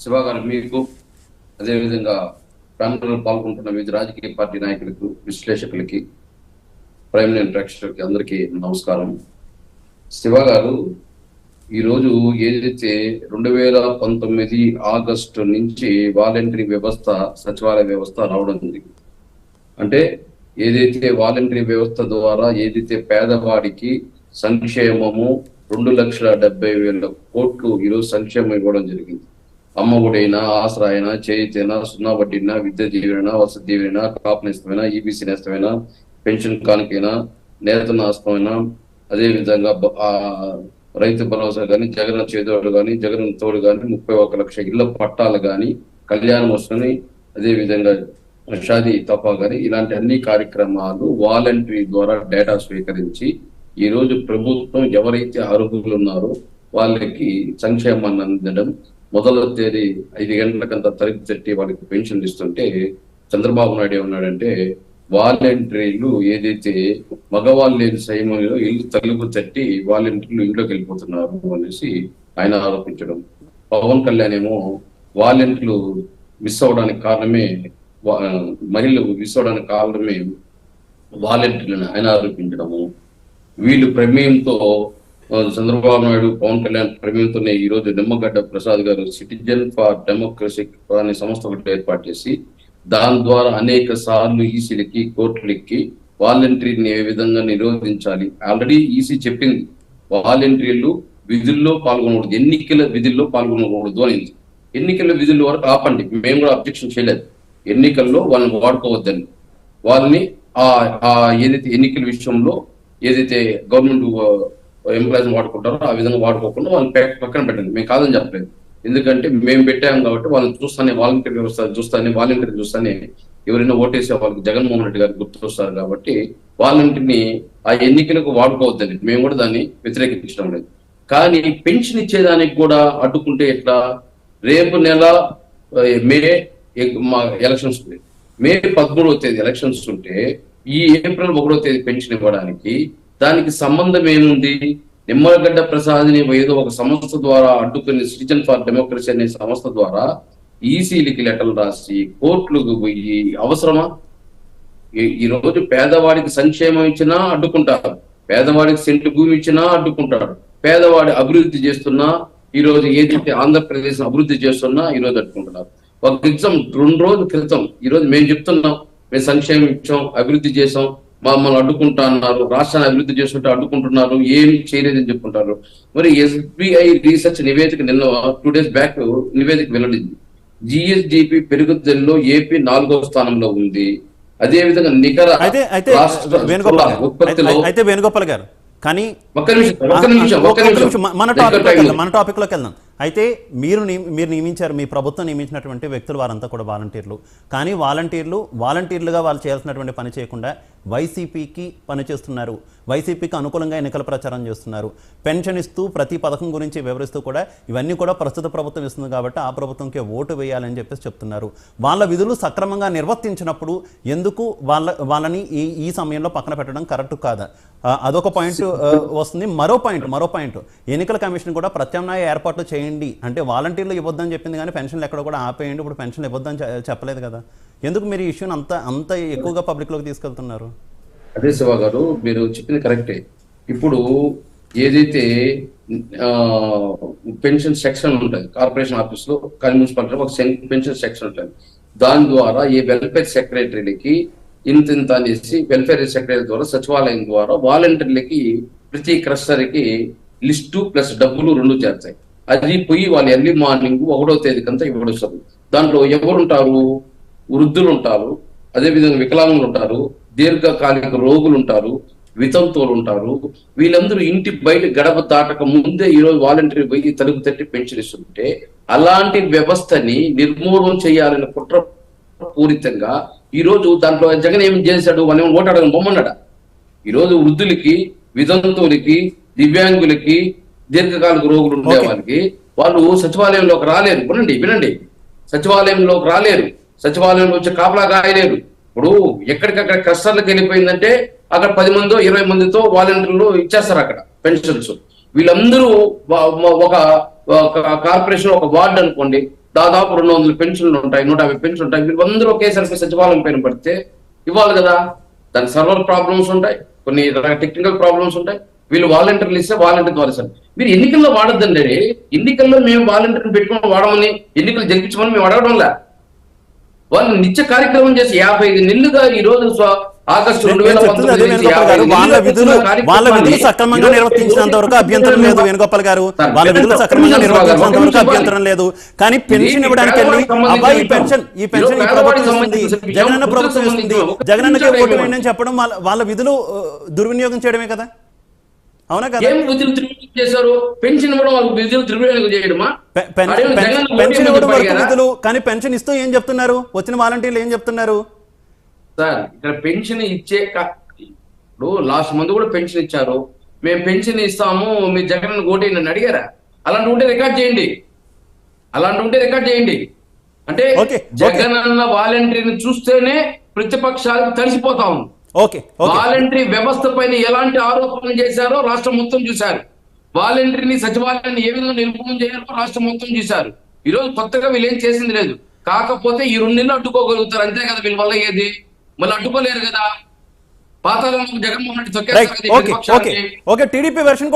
శుభాకాలు మీకు అదేవిధంగా ప్రాంతంలో పాల్గొంటున్న వివిధ రాజకీయ పార్టీ నాయకులకు విశ్లేషకులకి ప్రైమ్ లైన్ ప్రేక్షకులకి అందరికీ నమస్కారం. శివ గారు ఈరోజు ఏదైతే రెండు వేల పంతొమ్మిది ఆగస్టు నుంచి వాలంటరీ వ్యవస్థ సచివాలయ వ్యవస్థ రావడం జరిగింది. అంటే ఏదైతే వాలంటరీ వ్యవస్థ ద్వారా ఏదైతే పేదవాడికి సంక్షేమము రెండు లక్షల డెబ్బై వేల కోట్లు ఈరోజు సంక్షేమం ఇవ్వడం జరిగింది. అమ్మఒడైనా ఆసరా అయినా చేయితేనా సున్నా వడ్డీనా విద్య దీవెన వసతి దీవెన కాపు నేస్తమైనా ఈబీసీ నేస్తమైనా పెన్షన్ కానుకైనా నేత నాశనమైన అదేవిధంగా రైతు భరోసా కానీ జగన్ చేదోడు కానీ జగన్ తోడు కానీ ముప్పై ఒక లక్ష ఇళ్ళ పట్టాలు కానీ కళ్యాణం వస్తుంది అదేవిధంగా షాదీ కానీ ఇలాంటి అన్ని కార్యక్రమాలు వాలంటరీ ద్వారా డేటా స్వీకరించి ఈ రోజు ప్రభుత్వం ఎవరైతే అర్హులు ఉన్నారో వాళ్ళకి సంక్షేమాన్ని అందించడం మొదల తేదీ ఐదు గంటలకంతా తలుపు తట్టి వాళ్ళకి పెన్షన్ ఇస్తుంటే చంద్రబాబు నాయుడు ఏమన్నాడంటే వాలంటీర్లు ఏదైతే మగవాళ్ళు లేని సమయంలో ఇల్లు తలుపు తట్టి వాలంటీర్లు ఇంట్లోకి వెళ్ళిపోతున్నారు అనేసి ఆయన ఆరోపించడం. పవన్ కళ్యాణ్ ఏమో వాలంటీర్లు మిస్ అవడానికి కారణమే వా- మహిళలు మిస్ అవడానికి కారణమే వాలంటీర్లను ఆయన ఆరోపించడము. వీళ్ళు ప్రమేయంతో చంద్రబాబు నాయుడు పవన్ కళ్యాణ్ ప్రమేయంతోనే ఈ రోజు నిమ్మగడ్డ ప్రసాద్ గారు సిటిజన్ ఫర్ డెమోక్రసీ అనే సంస్థ ఒకటి ఏర్పాటు చేసి దాని ద్వారా అనేక సార్లు ఈసీలకి కోర్టులకి వాలంటీర్ని ఏ విధంగా నిరోధించాలి? ఆల్రెడీ ఈసీ చెప్పింది. వాలంటీర్లు విధుల్లో పాల్గొనకూడదు. ఎన్నికల విధుల్లో పాల్గొనకూడదు అనింది ఎన్నికల విధుల వరకు ఆపండి. మేము కూడా అబ్జెక్షన్ చేయలేదు. ఎన్నికల్లో వాళ్ళని వాడుకోవద్దని. వాళ్ళని ఆ ఏదైతే ఎన్నికల విషయంలో ఏదైతే గవర్నమెంట్ ఎంప్లాయీస్ వాడుకుంటారో ఆ విధంగా వాడుకోకుండా వాళ్ళని పక్కన పెట్టండి. మేము కాదని చెప్పలేదు. ఎందుకంటే మేము పెట్టాం కాబట్టి వాళ్ళని చూస్తానే వాలంటీర్ వ్యవస్థ చూస్తానే వాలంటీర్ చూస్తానే ఎవరైనా ఓటేసే వాళ్ళకి జగన్మోహన్ రెడ్డి గారు గుర్తొస్తారు కాబట్టి వాలంటీర్ని ఆ ఎన్నికలకు వాడుకోవద్దని మేము కూడా దాన్ని వ్యతిరేకించడం లేదు. కానీ పెన్షన్ ఇచ్చేదానికి కూడా అడ్డుకుంటే ఎట్లా? రేపు నెల మే మా ఎలక్షన్స్ మే పదమూడవ తేదీ ఎలక్షన్స్ ఉంటే ఈ ఏప్రిల్ ఒకటో తేదీ పెన్షన్ ఇవ్వడానికి దానికి సంబంధం ఏముంది? నిమ్మగడ్డ ప్రసాద్ని ఏదో ఒక సంస్థ ద్వారా అడ్డుకుని సిటిజన్ ఫర్ డెమోక్రసీ అనే సంస్థ ద్వారా ఈసీలకి లెటర్లు రాసి కోర్టులకు పోయి అవసరమా? ఈ- ఈ రోజు పేదవాడికి సంక్షేమం ఇచ్చినా అడ్డుకుంటారు. పేదవాడికి సెంటు భూమి ఇచ్చినా అడ్డుకుంటాడు పేదవాడి అభివృద్ధి చేస్తున్నా ఈ రోజు ఏదైతే ఆంధ్రప్రదేశ్ అభివృద్ధి చేస్తున్నా ఈ రోజు అడ్డుకుంటున్నారు. ఒక ఎగ్జామ్ రెండు రోజుల క్రితం ఈ రోజు మేము చెప్తున్నాం మేము సంక్షేమం ఇచ్చాం అభివృద్ధి చేసాం మమ్మల్ని అడ్డుకుంటా అన్నారు రాష్ట్రాన్ని అభివృద్ధి చేస్తుంటే అడ్డుకుంటున్నారు ఏమి చేయలేదని చెప్పుకుంటారు. మరి ఎస్బీఐ రీసెర్చ్ నివేదిక నిన్న టూ డేస్ బ్యాక్ నివేదిక వెల్లడింది. జిఎస్డిపి పెరుగుదలలో ఏపీ నాలుగో స్థానంలో ఉంది. అదే విధంగా నికర అయితే వేణుగోపాల్ ఉత్పత్తిలో అయితే- వేణుగోపాల్ గారు కానీ ఒక్క నిమిషం ఒక్క నిమిషం ఒక్క మన టాపిక్. మన వెళ్దాం. అయితే మీరు మీరు నియమించారు మీ ప్రభుత్వం నియమించినటువంటి వ్యక్తులు వారంతా కూడా వాలంటీర్లు. కానీ వాలంటీర్లు వాలంటీర్లుగా వాళ్ళు చేయాల్సినటువంటి పని చేయకుండా వైసీపీకి పనిచేస్తున్నారు. వైసీపీకి అనుకూలంగా ఎన్నికల ప్రచారం చేస్తున్నారు. పెన్షన్ ఇస్తూ ప్రతి పథకం గురించి వివరిస్తూ కూడా ఇవన్నీ కూడా ప్రస్తుత ప్రభుత్వం ఇస్తుంది కాబట్టి ఆ ప్రభుత్వంకే ఓటు వేయాలని చెప్పేసి చెప్తున్నారు. వాళ్ళ విధులు సక్రమంగా నిర్వర్తించినప్పుడు ఎందుకు వాళ్ళ వాళ్ళని ఈ ఈ సమయంలో పక్కన పెట్టడం కరెక్ట్ కాదా? అదొక పాయింట్ వస్తుంది. మరో పాయింట్ మరో పాయింట్. ఎన్నికల కమిషన్ కూడా ప్రత్యామ్నాయ ఏర్పాట్లు చేయండి. అంటే వాలంటీర్లు ఇవ్వద్దని చెప్పింది కానీ పెన్షన్లు ఎక్కడ కూడా ఆపేయండి. ఇప్పుడు పెన్షన్లు ఇవ్వద్దని చెప్పలేదు కదా. ఎందుకు మీరు ఈ ఇష్యూని అంత అంత ఎక్కువగా పబ్లిక్లోకి తీసుకెళ్తున్నారు? అదే శివ గారు మీరు చెప్పింది కరెక్టే. ఇప్పుడు ఏదైతే పెన్షన్ సెక్షన్ ఉంటుంది కార్పొరేషన్ ఆఫీస్లో కానీ మున్సిపాలిటీ ఒక పెన్షన్ సెక్షన్ ఉంటుంది. దాని ద్వారా ఈ వెల్ఫేర్ సెక్రటరీలకి ఇంత ఇంత అనేసి వెల్ఫేర్ సెక్రటరీ ద్వారా సచివాలయం ద్వారా వాలంటీర్లకి ప్రతి క్లస్టర్కి లిస్టు ప్లస్ డబ్బులు రెండు చేస్తాయి. అది పోయి వాళ్ళు ఎర్లీ మార్నింగ్ ఒకటో తేదీకంతా ఇవ్వడొస్తుంది దాంట్లో ఎవరుంటారు? వృద్ధులు ఉంటారు అదే విధంగా వికలాంగులు ఉంటారు దీర్ఘకాలిక రోగులు ఉంటారు వితంతువులు ఉంటారు వీళ్ళందరూ ఇంటి బయట గడప దాటక ముందే ఈ రోజు వాలంటీర్ పోయి తలుపు తట్టి పెన్షన్ ఇస్తుంటే అలాంటి వ్యవస్థని నిర్మూలన చేయాలని కుట్ర పూరితంగా ఈ రోజు దాంట్లో జగన్ ఏం చేశాడు? వాళ్ళు ఏమో ఓటాడని బొమ్మన్నాడా? ఈ రోజు వృద్ధులకి వితంతువులకి దివ్యాంగులకి దీర్ఘకాలిక రోగులు ఉండే. వాళ్ళకి వాళ్ళు సచివాలయంలోకి రాలేరు. వినండి వినండి. సచివాలయంలోకి రాలేరు. సచివాలయంలో వచ్చి కాపలా కాయలేరు ఇప్పుడు ఎక్కడికక్కడ క్లస్టర్లకు వెళ్ళిపోయిందంటే అక్కడ పది మందో ఇరవై మందితో వాలంటీర్లు ఇచ్చేస్తారు అక్కడ పెన్షన్స్. వీళ్ళందరూ ఒక ఒక కార్పొరేషన్ ఒక వార్డు అనుకోండి దాదాపు రెండు వందల పెన్షన్లు ఉంటాయి నూట యాభై పెన్షన్లు ఉంటాయి. వీళ్ళు అందరూ ఒకేసారి సచివాలయం పైన పడితే ఇవ్వాలి కదా. దాని సర్వర్ ప్రాబ్లమ్స్ ఉంటాయి కొన్ని టెక్నికల్ ప్రాబ్లమ్స్ ఉంటాయి. వీళ్ళు వాలంటీర్లు ఇస్తే వాలంటీర్ ద్వారా సార్. మీరు ఎన్నికల్లో వాడద్దండి. ఎన్నికల్లో మేము వాలంటీర్ని పెట్టుకొని వాడమని ఎన్నికలు జరిపించమని మేము అడగడంలా వాళ్ళు నిత్య కార్యక్రమం చేసి యాభై ఐదు నెలలుగా ఈ రోజు ఆగస్టు రెండు వేల వాళ్ళ విధులు వాళ్ళ విధులు సక్రమంగా ఈరోజు నిర్వర్తించినంత వరకు అభ్యంతరం లేదు వేణుగోపాల్ గారు. వాళ్ళ విధులు సక్రమంగా నిర్వర్తించినంత వరకు అభ్యంతరం లేదు. కానీ పెన్షన్ ఇవ్వడానికి వెళ్ళి అబ్బాయి ఈ పెన్షన్ ఈ పెన్షన్ ఈ ప్రభుత్వం ఇస్తుంది జగనన్న ప్రభుత్వం ఇస్తుంది జగనన్నకే ఓటు వేయండి అని చెప్పడం వాళ్ళ వాళ్ళ విధులు దుర్వినియోగం చేయడమే కదా? అవునా కదా? ఏం విధులు త్రివినియోగం చేశారు? పెన్షన్ ఇవ్వడం వాళ్ళకి విధులు చేయడమా? పెన్షన్ ఇవ్వడం వరకు? విధులు కానీ పెన్షన్ ఇస్తూ ఏం చెప్తున్నారు? వచ్చిన వాలంటీర్లు ఏం చెప్తున్నారు? సార్ ఇక్కడ పెన్షన్ ఇచ్చే ఇప్పుడు లాస్ట్ మంత్ కూడా పెన్షన్ ఇచ్చారు. మేము పెన్షన్ ఇస్తాము మీ జగన్ ఓటే నన్ను అడిగారా? అలాంటి ఉంటే రికార్డ్ చేయండి. అలాంటి ఉంటే రికార్డ్ చేయండి. అంటే జగన్ అన్న వాలంటీర్ని చూస్తేనే ప్రతిపక్షాలకు తడిసిపోతా ఉంది. ఓకే వాలంటరీ వ్యవస్థ పైన ఎలాంటి ఆరోపణలు చేశారో రాష్ట్రం మొత్తం చూశారు. వాలంటరీని సచివాలయాన్ని ఏ విధంగా నిలుపుదల చేయాలో రాష్ట్రం మొత్తం చూశారు. ఈ రోజు కొత్తగా వీళ్ళు ఏం చేసింది లేదు. కాకపోతే ఈ రెండు నెలలు అడ్డుకోగలుగుతారు. అంతే కదా వీళ్ళ వల్ల ఏది? మళ్ళీ అడ్డుకోలేరు కదా. పాతాళంలో జగన్మోహన్ రెడ్డి తొక్కేస్తారు టీడీపీ వెర్షన్